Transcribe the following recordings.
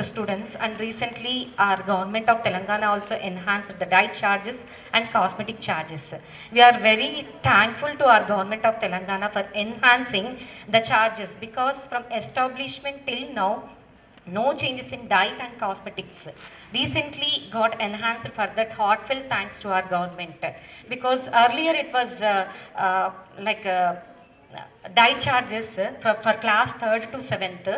the students and recently our government of Telangana also enhanced the diet charges and cosmetic charges. We are very thankful to our government of Telangana for enhancing the charges because from establishment till now no changes in diet and cosmetics recently got enhanced for that heartfelt thanks to our government because earlier it was uh, uh, like uh, diet charges uh, for, for class 3rd to 7th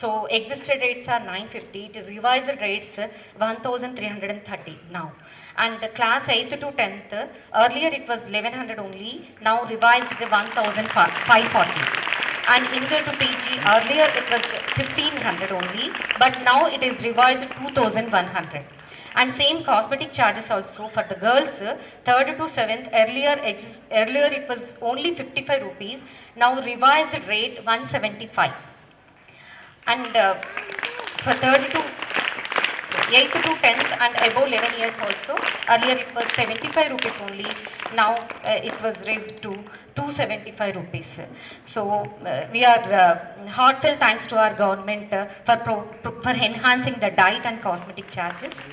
so existed rates are 950 it revised rates uh, 1330 now. And class 8th to 10th uh, earlier it was 1100 only now revised 1540 and inter to PG earlier it was 1500 only but now it is revised 2100 and same cosmetic charges also for the girls. Third to seventh earlier exist earlier it was only 55 rupees. Now revised rate 175 and uh, for third to 8th to 10th and above 11 years also. Earlier it was 75 rupees only. Now uh, it was raised to 275 rupees. So uh, we are uh, heartfelt thanks to our government uh, for for enhancing the diet and cosmetic charges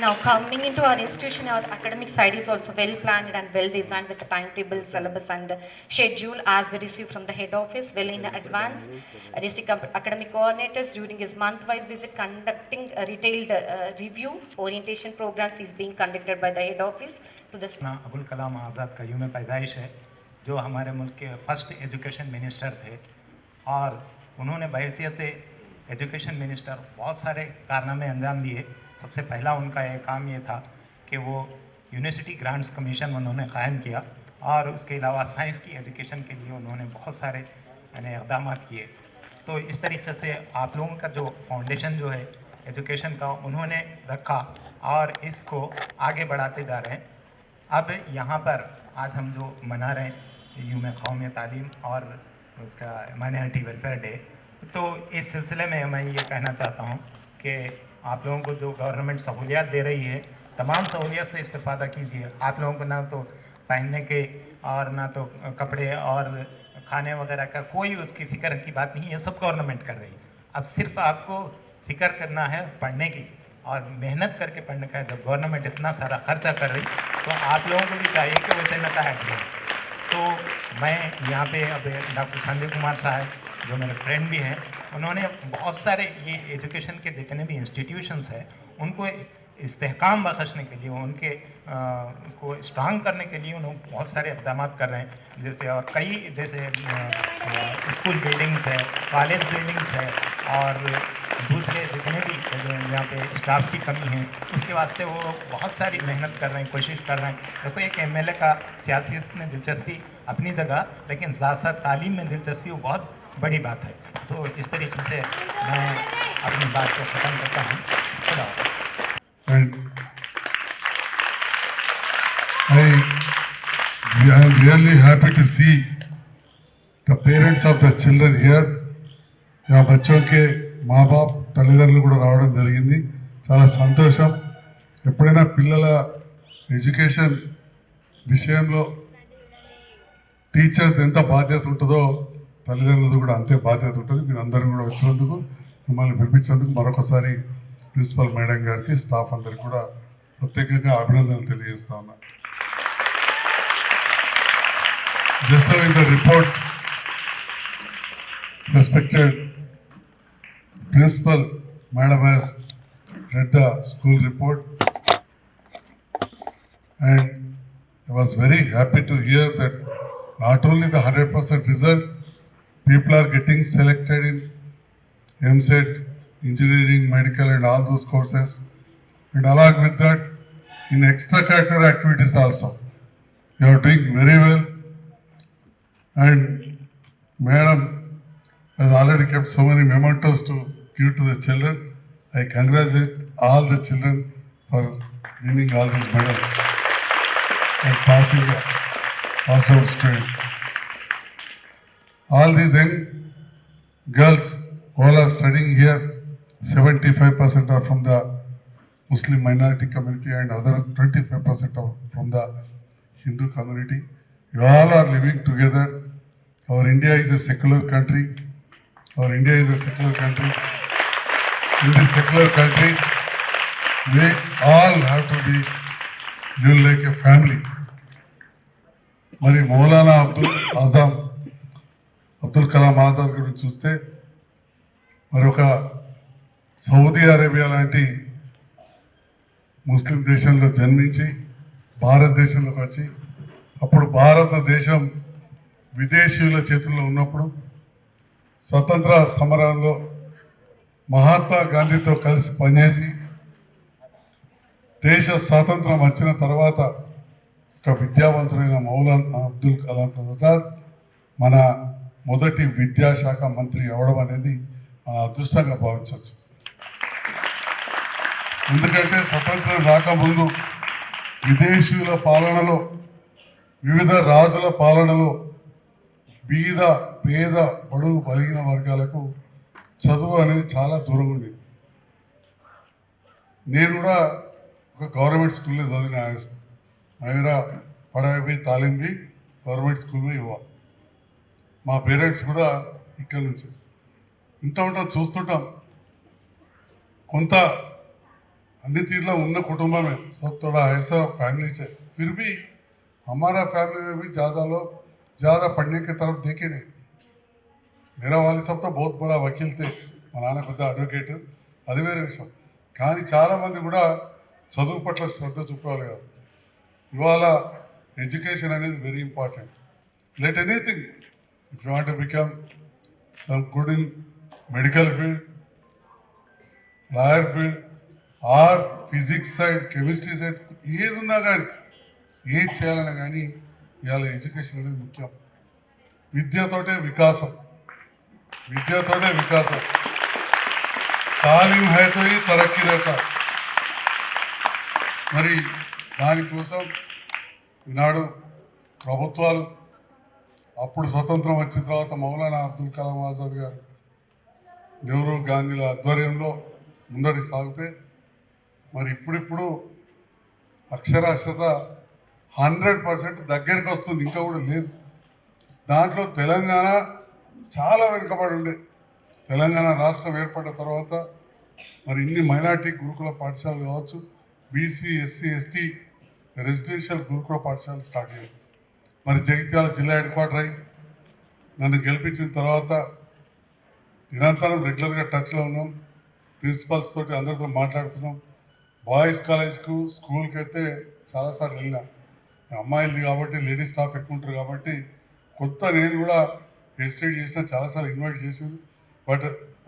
now coming into our institution, our academic side is also well planned and well designed with the timetable, syllabus and schedule as we receive from the head office well in advance. Uh, District ac- academic coordinators during his month-wise visit conducting a detailed uh, review, orientation programs is being conducted by the head office to the अपना अबुल कलाम आज़ाद का यूम पैदाइश है जो हमारे मुल्क के first education minister थे और उन्होंने बहसीत एजुकेशन मिनिस्टर बहुत सारे कारनामे अंजाम दिए। सबसे पहला उनका ये काम ये था कि वो यूनिवर्सिटी ग्रांट्स कमीशन उन्होंने कायम किया और उसके अलावा साइंस की एजुकेशन के लिए उन्होंने बहुत सारे यानी इकदाम किए। तो इस तरीके से आप लोगों का जो फाउंडेशन जो है एजुकेशन का उन्होंने रखा और इसको आगे बढ़ाते जा रहे हैं। अब यहाँ पर आज हम जो मना रहे हैं यूम कौम तालीम और उसका माइनॉरिटी वेलफेयर डे तो इस सिलसिले में मैं ये कहना चाहता हूँ कि आप लोगों को जो गवर्नमेंट सहूलियात दे रही है, तमाम सहूलियत से इस्तेफ़ादा कीजिए। आप लोगों को ना तो पहनने के और ना तो कपड़े और खाने वगैरह का कोई उसकी फ़िक्र की बात नहीं है, सब गवर्नमेंट कर रही है। अब सिर्फ़ आपको फ़िक्र करना है पढ़ने की और मेहनत करके पढ़ने का जब गवर्नमेंट इतना सारा खर्चा कर रही तो आप लोगों को भी चाहिए कि वैसे नतज लें तो मैं यहाँ पे अब डॉक्टर संजय कुमार साहब, जो मेरे फ्रेंड भी हैं, उन्होंने बहुत सारे ये एजुकेशन के जितने भी इंस्टीट्यूशंस हैं, उनको इस्तेकाम बख्शने के लिए, उनके उसको स्ट्रांग करने के लिए उन्होंने बहुत सारे इकदाम कर रहे हैं। जैसे और कई, जैसे स्कूल बिल्डिंग्स है कॉलेज बिल्डिंग्स है, और दूसरे जितने भी यहाँ पे स्टाफ की कमी है, उसके वास्ते वो लोग बहुत सारी मेहनत कर रहे हैं, कोशिश कर रहे हैं। देखो, एक एमएलए का सियासत में दिलचस्पी अपनी जगह, लेकिन साथ तालीम में दिलचस्पी, वो बहुत बड़ी बात है। तो इस तरीके से मैं अपनी बात को ख़त्म करता हूँ। खुदा I am really happy to see the parents of the children here. यहाँ बच्चों के మా బాప్ తల్లిదండ్రులు కూడా రావడం జరిగింది. చాలా సంతోషం. ఎప్పుడైనా పిల్లల ఎడ్యుకేషన్ విషయంలో టీచర్స్ ఎంత బాధ్యత ఉంటుందో తల్లిదండ్రులు కూడా అంతే బాధ్యత ఉంటుంది. మీరు అందరూ కూడా వచ్చినందుకు మిమ్మల్ని పిలిపించినందుకు మరొకసారి ప్రిన్సిపల్ మేడం గారికి స్టాఫ్ అందరికి కూడా ప్రత్యేకంగా అభినందనలు తెలియజేస్తా ఉన్నా. Just in the report respected Principal madam has read the school report and I was very happy to hear that not only the 100% result, people are getting selected in MSET, engineering, medical and all those courses. And along with that, in extracurricular activities also, you are doing very well. And Madam has already kept so many mementos to give to the children. I congratulate all the children for winning all these medals and passing the pass out. All these young girls all are studying here, 75% are from the Muslim minority community and other 25% are from the Hindu community. You all are living together. Our India is a secular country. Our India is a secular country. In this secular country, we all have to be live like a family. మరి మౌలానా అబ్దుల్ ఆజాం అబ్దుల్ కలాం ఆజాద్ గురించి చూస్తే మరి ఒక Saudi Arabia లాంటి ముస్లిం దేశంలో జన్మించి భారతదేశంలోకి వచ్చి అప్పుడు భారతదేశం విదేశీయుల చేతుల్లో ఉన్నప్పుడు స్వతంత్ర సమరంలో మహాత్మా గాంధీతో కలిసి పనిచేసి దేశ స్వాతంత్రం వచ్చిన తర్వాత ఒక విద్యావంతుడైన మౌలానా అబ్దుల్ కలాం ఆజాద్ మన మొదటి విద్యాశాఖ మంత్రి అవడం అనేది మన అదృష్టంగా భావించవచ్చు. ఎందుకంటే స్వతంత్రం రాకముందు విదేశీయుల పాలనలో వివిధ రాజుల పాలనలో బీద పేద బడుగు బలిగిన వర్గాలకు చదువు అనేది చాలా దూరంగా ఉండేది. నేను కూడా ఒక గవర్నమెంట్ స్కూల్లో చదివిన నవీరా పడవైపోయి తాలింపి గవర్నమెంట్ స్కూల్లో ఇవ్వాలి మా పేరెంట్స్ కూడా ఇక్కడి నుంచి. వింటూ ఉంటాం చూస్తుంటాం. కొంత అన్ని తీరులో ఉన్న కుటుంబమే. సో తోడా ऐसा ఫ్యామిలీ చే फिर भी ఫ్యామిలీ फैमिली జాదా भी ज़्यादा लोग मेरा वाली सब तो बहुत बड़ा వకీల్ తే మా నాన్న పెద్ద అడ్వకేట్ అది వేరే విషయం కానీ చాలామంది కూడా చదువు పట్ల శ్రద్ధ చూపేవాళ్ళు కాదు ఇవాళ ఎడ్యుకేషన్ అనేది very important let anything. If you want to become some good in medical field, lawyer field, or physics side, chemistry side, ఏది ఉన్నా కానీ ఏది చేయాలన్నా కానీ ఇవాళ ఎడ్యుకేషన్ అనేది ముఖ్యం విద్యతోటే వికాసం విద్యతోనే వికాసం. తాలీం హైతో ఈ తరక్కి రేత మరి దానికోసం ఈనాడు ప్రభుత్వాలు అప్పుడు స్వతంత్రం వచ్చిన తర్వాత మౌలానా అబ్దుల్ కలాం ఆజాద్ గారు నెహ్రూ గాంధీల ఆధ్వర్యంలో ముందడి సాగితే మరి ఇప్పుడిప్పుడు అక్షరాస్యత హండ్రెడ్ పర్సెంట్ దగ్గరికి వస్తుంది. ఇంకా కూడా లేదు. దాంట్లో తెలంగాణ చాలా వెనుకబడి ఉండే. తెలంగాణ రాష్ట్రం ఏర్పడిన తర్వాత మరి ఇన్ని మైనార్టీ గురుకుల పాఠశాలలు కావచ్చు బీసీ ఎస్సీ ఎస్టీ రెసిడెన్షియల్ గురుకుల పాఠశాలలు స్టార్ట్ అయ్యాయి మరి జగిత్యాల జిల్లా హెడ్ క్వార్టర్ అయి నన్ను గెలిపించిన తర్వాత నిరంతరం రెగ్యులర్గా టచ్లో ఉన్నాం. ప్రిన్సిపల్స్ తోటి అందరితో మాట్లాడుతున్నాం. బాయ్స్ కాలేజ్కు స్కూల్కి అయితే చాలాసార్లు వెళ్ళినా. అమ్మాయిలు కాబట్టి లేడీస్ స్టాఫ్ ఎక్కువ ఉంటారు కాబట్టి కొత్త నేను కూడా హెసిటేట్ చేసిన చాలాసార్లు ఇన్వైట్ చేశాను but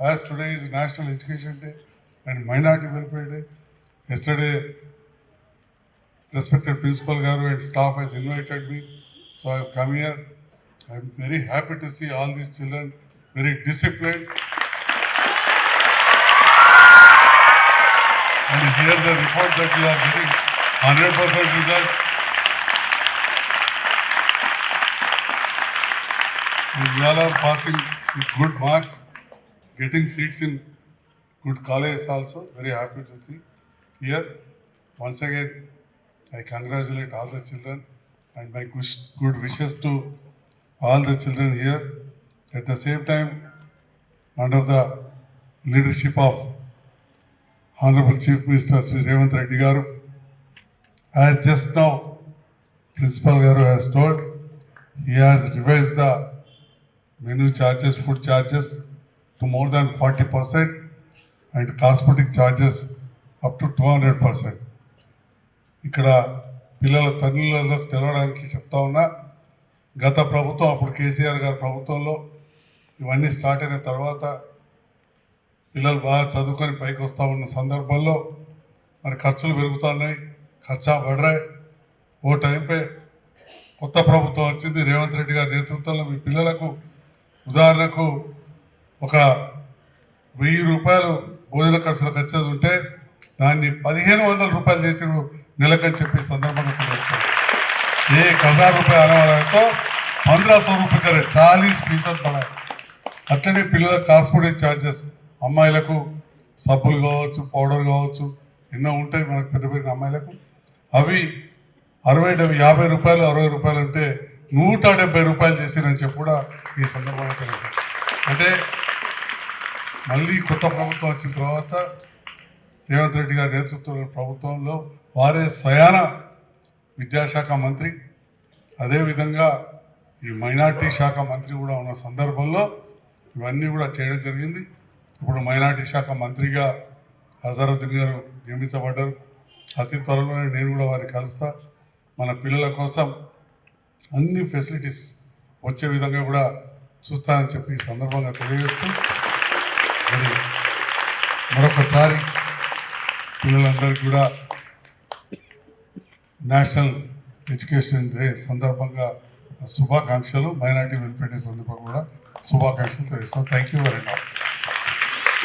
as today is national education day and minority welfare day yesterday respected principal garu and staff has invited me so i have come here i am very happy to see all these children very disciplined and hear the report that you are getting 100% result you all are passing with good marks getting seats in good colleges also very happy to see here once again I congratulate all the children and my good wishes to all the children here. At the same time, under the leadership of Honorable Chief Minister Sri Revanth Reddy Garu, as just now Principal Garu has told, he has revised the menu charges food charges to more than forty percent and cosmetic charges up to two hundred percent ఇక్కడ పిల్లల తల్లులకు తెలవడానికి చెప్తా ఉన్నా గత ప్రభుత్వం అప్పుడు కేసీఆర్ గారి ప్రభుత్వంలో ఇవన్నీ స్టార్ట్ అయిన తర్వాత పిల్లలు బాగా చదువుకొని పైకి వస్తూ ఉన్న సందర్భంలో మరి ఖర్చులు పెరుగుతున్నాయి ఖర్చా పడరాయి ఓ టైంపై కొత్త ప్రభుత్వం వచ్చింది. రేవంత్ రెడ్డి గారి నేతృత్వంలో మీ పిల్లలకు ఉదాహరణకు ఒక వెయ్యి రూపాయలు భోజన ఖర్చులు ఖర్చేది ఉంటే దాన్ని పదిహేను వందల రూపాయలు చేసాడు నెలకని చెప్పి సందర్భంగా ఏ హజార్ రూపాయి అనవడంతో పంద్రా సో రూపాయలు చాలీస్ ఫీసద్ పడాలి. అట్లనే పిల్లలకు కాస్మెటిక్ ఛార్జెస్ అమ్మాయిలకు సబ్బులు కావచ్చు పౌడర్ కావచ్చు ఎన్నో ఉంటాయి మనకు పెద్ద పెద్ద అమ్మాయిలకు. అవి అరవై యాభై రూపాయలు అరవై రూపాయలు ఉంటే నూట డెబ్బై రూపాయలు చేసినని చెప్పి కూడా ఈ సందర్భంగా తెలుసు అంటే మళ్ళీ కొత్త ప్రభుత్వం వచ్చిన తర్వాత రేవంత్ రెడ్డి గారి నేతృత్వంలో ప్రభుత్వంలో వారే స్వయాన విద్యాశాఖ మంత్రి. అదేవిధంగా ఈ మైనార్టీ శాఖ మంత్రి కూడా ఉన్న సందర్భంలో ఇవన్నీ కూడా చేయడం జరిగింది. ఇప్పుడు మైనార్టీ శాఖ మంత్రిగా హజారుద్దీన్ గారు నియమించబడ్డారు. అతి త్వరలోనే నేను కూడా వారిని కలుస్తా. మన పిల్లల కోసం అన్ని ఫెసిలిటీస్ వచ్చే విధంగా కూడా చూస్తానని చెప్పి సందర్భంగా తెలియజేస్తూ మరి మరొకసారి పిల్లలందరికీ కూడా నేషనల్ ఎడ్యుకేషన్ డే సందర్భంగా శుభాకాంక్షలు. మైనార్టీ వెల్ఫేర్ డే సందర్భంగా కూడా శుభాకాంక్షలు తెలుస్తాం థ్యాంక్ యూ వెరీ మచ్